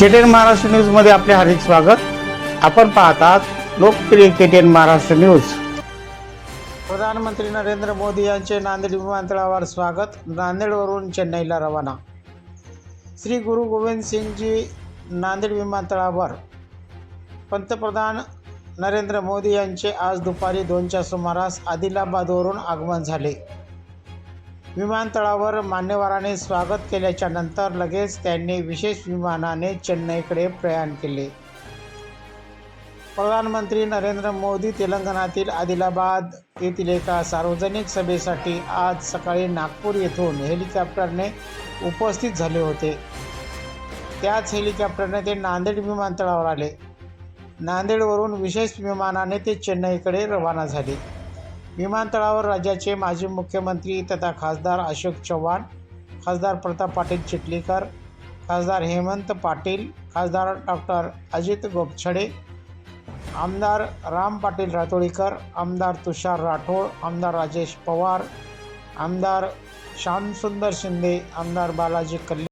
केटेन महाराष्ट्र न्यूजमध्ये आपले हार्दिक स्वागत. आपण पाहतात लोकप्रिय केटेन महाराष्ट्र न्यूज प्रधानमंत्री नरेंद्र मोदी यांचे नांदेड विमानतळावर स्वागत. नांदेडवरून चेन्नईला रवाना. श्री गुरु गोविंद सिंगजी नांदेड विमानतळावर. पंतप्रधान नरेंद्र मोदी यांचे आज दुपारी दोनच्या सुमारास आदिलाबादवरून आगमन झाले. विमानतळावर मान्यवराने स्वागत केल्याच्यानंतर लगेच त्यांनी विशेष विमानाने चेन्नईकडे प्रयाण केले. प्रधानमंत्री नरेंद्र मोदी तेलंगणातील आदिलाबाद येथील एका सार्वजनिक सभेसाठी आज सकाळी नागपूर येथून हेलिकॉप्टरने उपस्थित झाले होते. त्याच हेलिकॉप्टरने ते नांदेड विमानतळावर आले. नांदेडवरून विशेष विमानाने ते चेन्नईकडे रवाना झाले. विमानतळावर राज्याचे माजी मुख्यमंत्री तथा खासदार अशोक चव्हाण खासदार प्रताप पाटील चिखलीकर खासदार हेमंत पाटील खासदार डॉक्टर अजित गोपछडे आमदार राम पाटील रातोळीकर आमदार तुषार राठोड आमदार राजेश पवार आमदार श्यामसुंदर शिंदे आमदार बालाजी कल्याण